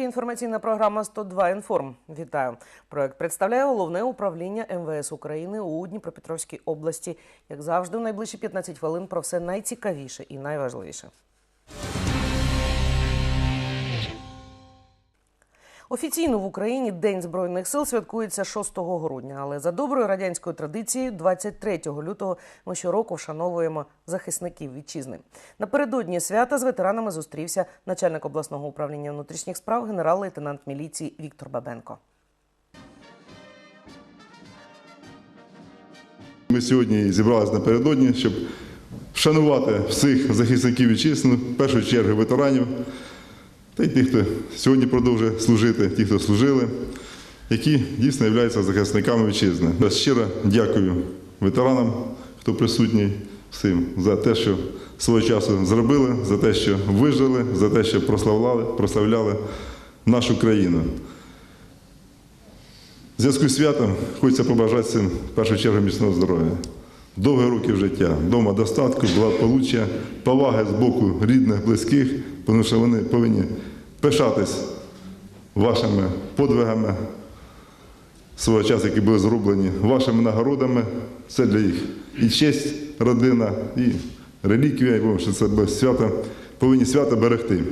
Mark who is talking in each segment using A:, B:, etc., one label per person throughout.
A: ефірі інформаційна програма «102 інформ. Вітаю. Проект представляє головне управління МВС України у Дніпропетровській області. Як завжди, в найближчі 15 хвилин про все найцікавіше і найважливіше. Офіційно в Україні День Збройних сил святкується 6 грудня, але за доброю радянською традицією, 23 лютого ми щороку вшановуємо захисників вітчизни. Напередодні свята з ветеранами зустрівся начальник обласного управління внутрішніх справ генерал-лейтенант міліції Віктор Бабенко.
B: Ми сьогодні зібралися напередодні, щоб вшанувати всіх захисників вітчизни, в першу чергу ветеранів, та й тих, хто сьогодні продовжує служити, ті, хто служили, які дійсно являються захисниками вітчизни. Я Щиро дякую ветеранам, хто присутній всім за те, що свого часу зробили, за те, що вижили, за те, що прославляли, прославляли нашу країну. В зв'язку з святом хочеться побажати всім в першу чергу міцного здоров'я, довгих років життя, вдома достатку, благополуччя, поваги з боку рідних, близьких, тому що вони повинні пишатись вашими подвигами свого часу, які були зроблені, вашими нагородами. Це для їх і честь, родина, і реліквія, і що це свято, повинні свято берегти.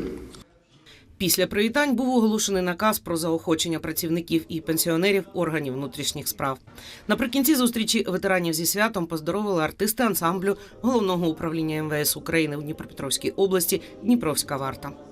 A: Після привітань був оголошений наказ про заохочення працівників і пенсіонерів органів внутрішніх справ. Наприкінці зустрічі ветеранів зі святом поздоровили артисти ансамблю головного управління МВС України в Дніпропетровській області Дніпровська варта.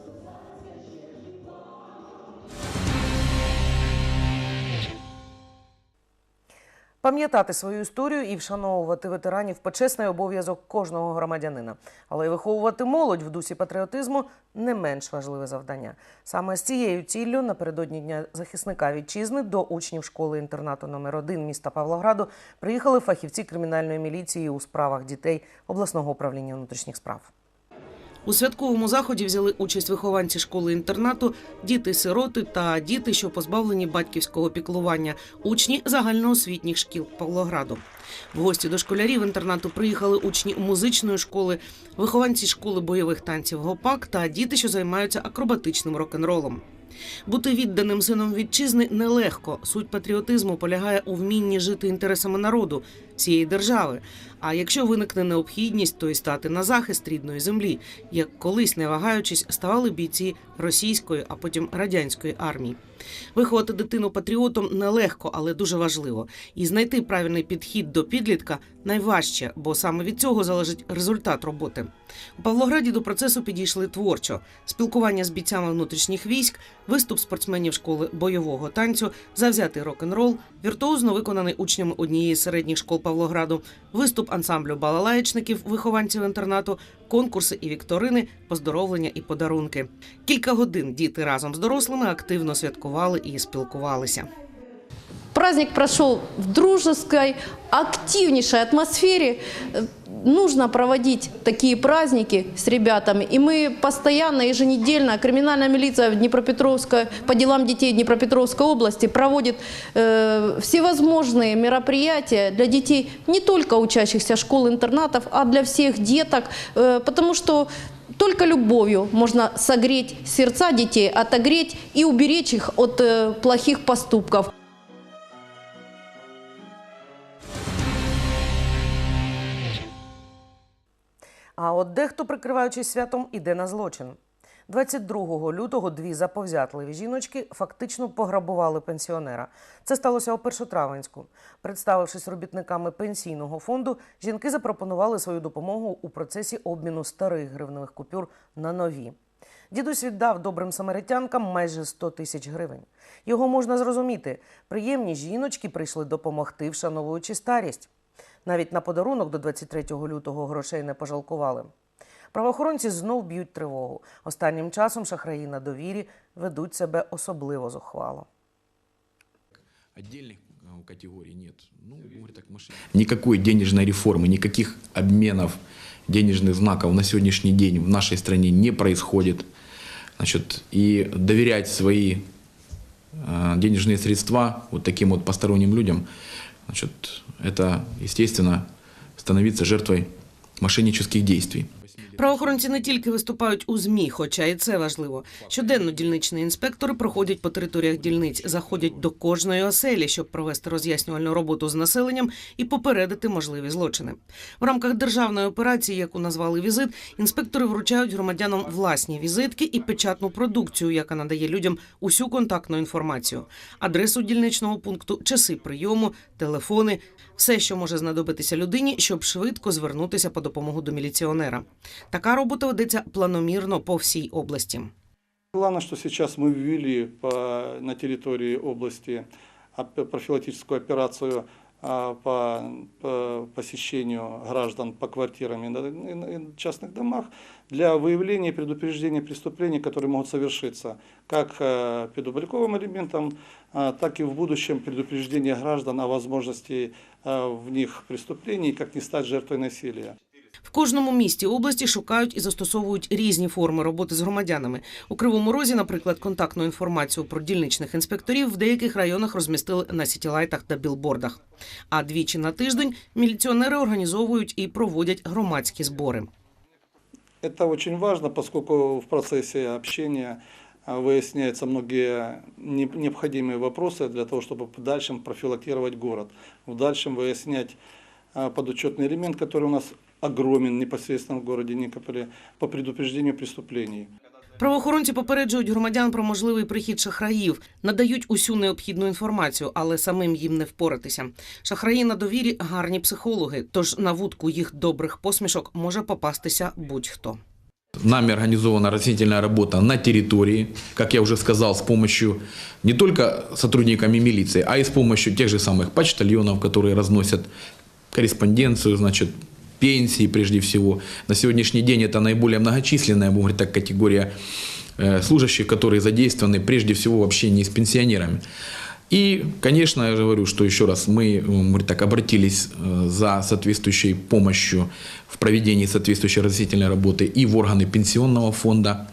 A: Пам'ятати свою історію і вшановувати ветеранів почесний обов'язок кожного громадянина. Але й виховувати молодь в дусі патріотизму не менш важливе завдання. Саме з цією ціллю напередодні дня захисника вітчизни до учнів школи інтернату номер 1 міста Павлограду приїхали фахівці кримінальної міліції у справах дітей обласного управління внутрішніх справ. У святковому заході взяли участь вихованці школи-інтернату, діти-сироти та діти, що позбавлені батьківського піклування, учні загальноосвітніх шкіл Павлограду. В гості до школярів інтернату приїхали учні музичної школи, вихованці школи бойових танців ГОПАК та діти, що займаються акробатичним рок-н-ролом. Бути відданим сином вітчизни нелегко. Суть патріотизму полягає у вмінні жити інтересами народу всієї держави. А якщо виникне необхідність, то й стати на захист рідної землі, як колись, не вагаючись, ставали бійці російської, а потім радянської армії. Виховати дитину патріотом нелегко, але дуже важливо. І знайти правильний підхід до підлітка найважче, бо саме від цього залежить результат роботи. У Павлограді до процесу підійшли творчо: спілкування з бійцями внутрішніх військ, виступ спортсменів школи бойового танцю, завзятий рок-н-рол, віртуозно виконаний учнями однієї з середніх школ Павлограду, виступ ансамблю балалаєчників, вихованців інтернату, конкурси і вікторини, поздоровлення і подарунки. Кілька годин діти разом з дорослими активно святкували і спілкувалися.
C: Праздник прошел в дружеской, активнейшей атмосфере. Нужно проводить такие праздники с ребятами. И мы постоянно, еженедельно, криминальная милиция в Днепропетровской, по делам детей Днепропетровской области проводит э, всевозможные мероприятия для детей, не только учащихся школ-интернатов, а для всех деток. Э, потому что только любовью можно согреть сердца детей, отогреть и уберечь их от э, плохих поступков.
A: А от дехто, прикриваючись святом, іде на злочин. 22 лютого дві заповзятливі жіночки фактично пограбували пенсіонера. Це сталося у Першотравенську. Представившись робітниками пенсійного фонду, жінки запропонували свою допомогу у процесі обміну старих гривневих купюр на нові. Дідусь віддав добрим самаритянкам майже 100 тисяч гривень. Його можна зрозуміти. Приємні жіночки прийшли допомогти, вшановуючи старість. Навіть на подарунок до 23 лютого грошей не пожалкували. Правоохоронці знов б'ють тривогу. Останнім часом шахраї на довірі ведуть себе особливо зухвало.
D: Отдельных э, категорий нет. Ну, говорю так, мошен- Никакой денежной реформы, никаких обменов денежных знаков на сегодняшний день в нашей стране не происходит. Значит, и доверять свои э, денежные средства вот таким вот посторонним людям, значит, это, естественно, становиться жертвой мошеннических действий.
E: Правоохоронці не тільки виступають у змі, хоча і це важливо. Щоденно дільничні інспектори проходять по територіях дільниць, заходять до кожної оселі, щоб провести роз'яснювальну роботу з населенням і попередити можливі злочини. В рамках державної операції, яку назвали візит, інспектори вручають громадянам власні візитки і печатну продукцію, яка надає людям усю контактну інформацію, адресу дільничного пункту, часи прийому, телефони, все, що може знадобитися людині, щоб швидко звернутися по допомогу до міліціонера. Така робота ведеться планомірно по всій області.
F: Главное, что сейчас мы ввели по, на территории области оп- профилактическую операцию а, по, по посещению граждан по квартирам и на- и на- и на частных домах для выявления и предупреждения преступлений, которые могут совершиться как э, предупрежденным элементом, а, так и в будущем предупреждение граждан о возможности э, в них преступлений, как не стать жертвой насилия.
E: В кожному місті області шукають і застосовують різні форми роботи з громадянами. У Кривому Розі, наприклад, контактну інформацію про дільничних інспекторів в деяких районах розмістили на сітілайтах та білбордах. А двічі на тиждень міліціонери організовують і проводять громадські збори.
F: Это очень важно, поскольку в процессе общения а, выясняются многие не- необходимые вопросы для того, чтобы в дальшем профилактировать город, в дальшем выяснять а, подучетный элемент, который у нас огромен непосредственно в городе Никополе, по предупреждению преступлений.
E: Правоохоронці попереджують громадян про можливий прихід шахраїв, надають усю необхідну інформацію, але самим їм не впоратися. Шахраї на довірі гарні психологи, тож на вудку їх добрих посмішок може попастися будь-хто.
D: Нами организована растительная работа на территории, как я уже сказал, с помощью не только сотрудниками милиции, а и с помощью тех же самых почтальонов, которые разносят корреспонденцию, значит, пенсии прежде всего. На сегодняшний день это наиболее многочисленная, будем говорить так, категория э, служащих, которые задействованы прежде всего в общении с пенсионерами. И, конечно, я же говорю, что еще раз мы, м, говорит так, обратились э, за соответствующей помощью в проведении соответствующей разъяснительной работы и в органы пенсионного фонда,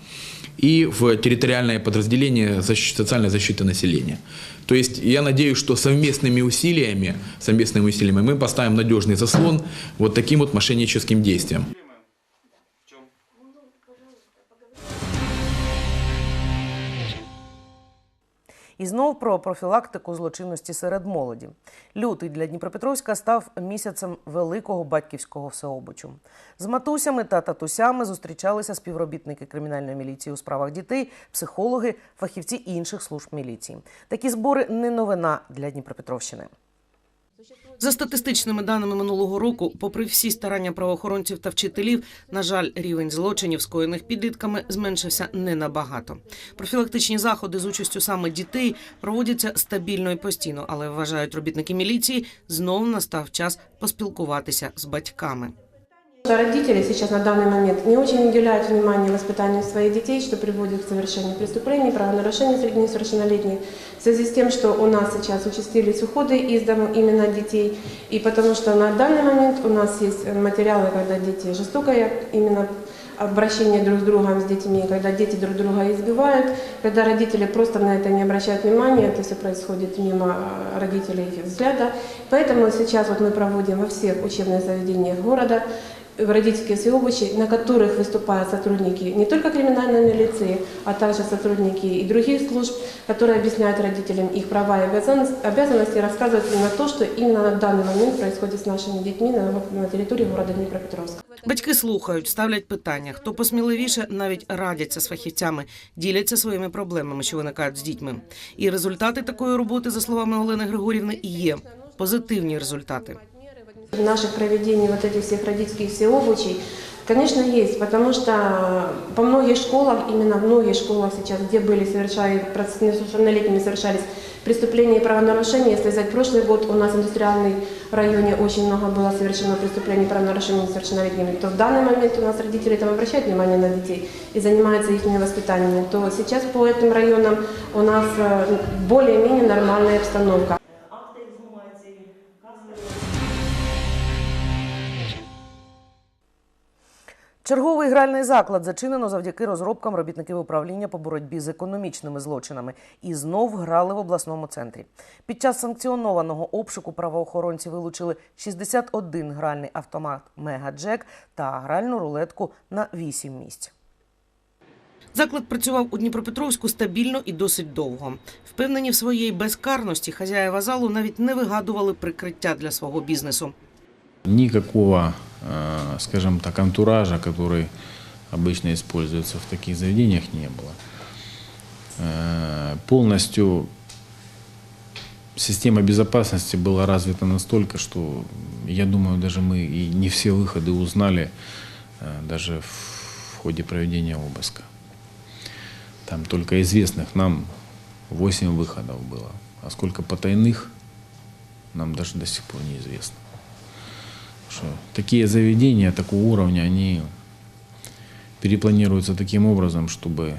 D: и в территориальное подразделение защи- социальной защиты населения. То есть я надеюсь, что совместными усилиями, совместными усилиями мы поставим надежный заслон вот таким вот мошенническим действиям.
E: І знов про профілактику злочинності серед молоді. Лютий для Дніпропетровська став місяцем великого батьківського всеобичу. З матусями та татусями зустрічалися співробітники кримінальної міліції у справах дітей, психологи, фахівці інших служб міліції. Такі збори не новина для Дніпропетровщини. За статистичними даними минулого року, попри всі старання правоохоронців та вчителів, на жаль, рівень злочинів, скоєних підлітками, зменшився не набагато. Профілактичні заходи з участю саме дітей проводяться стабільно і постійно, але вважають робітники міліції, знов настав час поспілкуватися з батьками.
G: Родители сейчас на данный момент не очень уделяют внимания воспитанию своих детей, что приводит к совершению преступлений, правонарушений среди несовершеннолетних. В связи с тем, что у нас сейчас участились уходы из дома именно детей, и потому что на данный момент у нас есть материалы, когда дети жестокое именно обращение друг с другом с детьми, когда дети друг друга избивают, когда родители просто на это не обращают внимания, это все происходит мимо э, родителей их взгляда. Поэтому сейчас вот мы проводим во всех учебных заведениях города в родительские всеобучи, на которых выступают сотрудники не только криминальной милиции, а также сотрудники и других служб, которые объясняют родителям их права и обязанности, обязанности и рассказывают именно то, что именно на данный момент происходит с нашими детьми на, на территории города Днепропетровска.
E: Батьки слухають, ставлять питання. Хто посміливіше, навіть радяться з фахівцями, діляться своїми проблемами, що виникають з дітьми. І результати такої роботи, за словами Олени Григорівни, і є позитивні результати.
G: Наших проведении вот этих всех родительских всеобучей, конечно, есть, потому что по многих школах, именно в многих школах сейчас, где были совершали, несовершеннолетними совершались преступления и правонарушения, если взять прошлый год, у нас в индустриальной районе очень много было совершено преступлений и правонарушений несовершеннолетними, то в данный момент у нас родители там обращают внимание на детей и занимаются их воспитанием, то сейчас по этим районам у нас э, более-менее нормальная обстановка.
A: Черговий гральний заклад зачинено завдяки розробкам робітників управління по боротьбі з економічними злочинами і знов грали в обласному центрі. Під час санкціонованого обшуку правоохоронці вилучили 61 гральний автомат Мегаджек та гральну рулетку на 8 місць.
E: Заклад працював у Дніпропетровську стабільно і досить довго. Впевнені в своїй безкарності, хазяїва залу навіть не вигадували прикриття для свого бізнесу.
H: Никакого, э, скажем так, антуража, который обычно используется в таких заведениях, не было. Э, Полностью система безопасности была развита настолько, что, я думаю, даже мы и не все выходы узнали э, даже в ходе проведения обыска. Там только известных нам 8 выходов было. А сколько потайных, нам даже до сих пор неизвестно. Что такие заведения такого уровня, они перепланируются таким образом, чтобы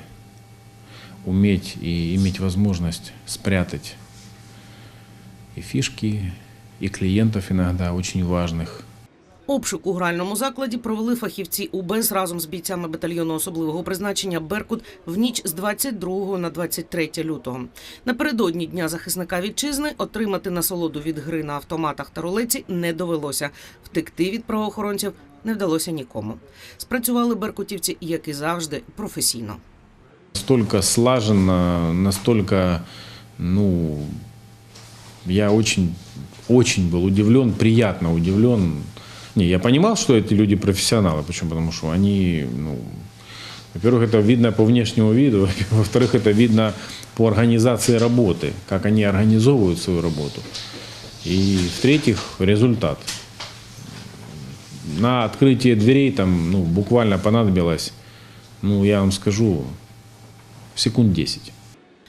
H: уметь и иметь возможность спрятать и фишки, и клиентов иногда очень важных.
E: Обшук у гральному закладі провели фахівці УБЕС разом з бійцями батальйону особливого призначення Беркут в ніч з 22 на 23 лютого. Напередодні дня захисника вітчизни отримати насолоду від гри на автоматах та рулеці не довелося. Втекти від правоохоронців не вдалося нікому. Спрацювали беркутівці, як і завжди, професійно.
H: Настолько слаженно, настолько, ну, я очень, очень был удивлен, приятно удивлен. Не, я понимал, что эти люди профессионалы. Почему? Потому что они, ну, во-первых, это видно по внешнему виду, во-вторых, это видно по организации работы, как они организовывают свою работу. И в-третьих, результат. На открытие дверей там, ну, буквально понадобилось, ну, я вам скажу, секунд 10.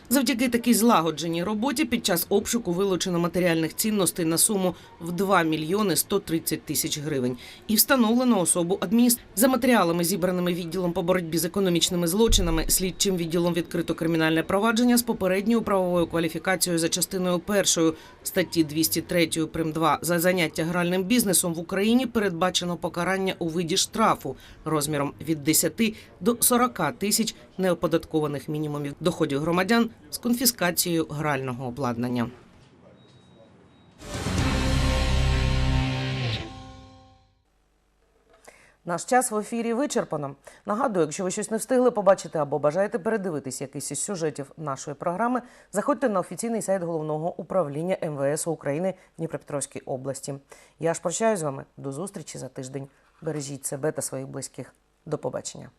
E: Завдяки такій злагодженій роботі під час обшуку вилучено матеріальних цінностей на суму в 2 мільйони 130 тисяч гривень. І встановлено особу адміністр... За матеріалами, зібраними відділом по боротьбі з економічними злочинами, слідчим відділом відкрито кримінальне провадження з попередньою правовою кваліфікацією за частиною першої статті 203 прим. 2 за заняття гральним бізнесом в Україні передбачено покарання у виді штрафу розміром від 10 до 40 тисяч неоподаткованих мінімумів доходів громадян з конфіскацією грального обладнання.
A: Наш час в ефірі вичерпано. Нагадую, якщо ви щось не встигли побачити або бажаєте передивитись якийсь із сюжетів нашої програми, заходьте на офіційний сайт головного управління МВС України в Дніпропетровській області. Я ж прощаюсь з вами. До зустрічі за тиждень. Бережіть себе та своїх близьких. До побачення.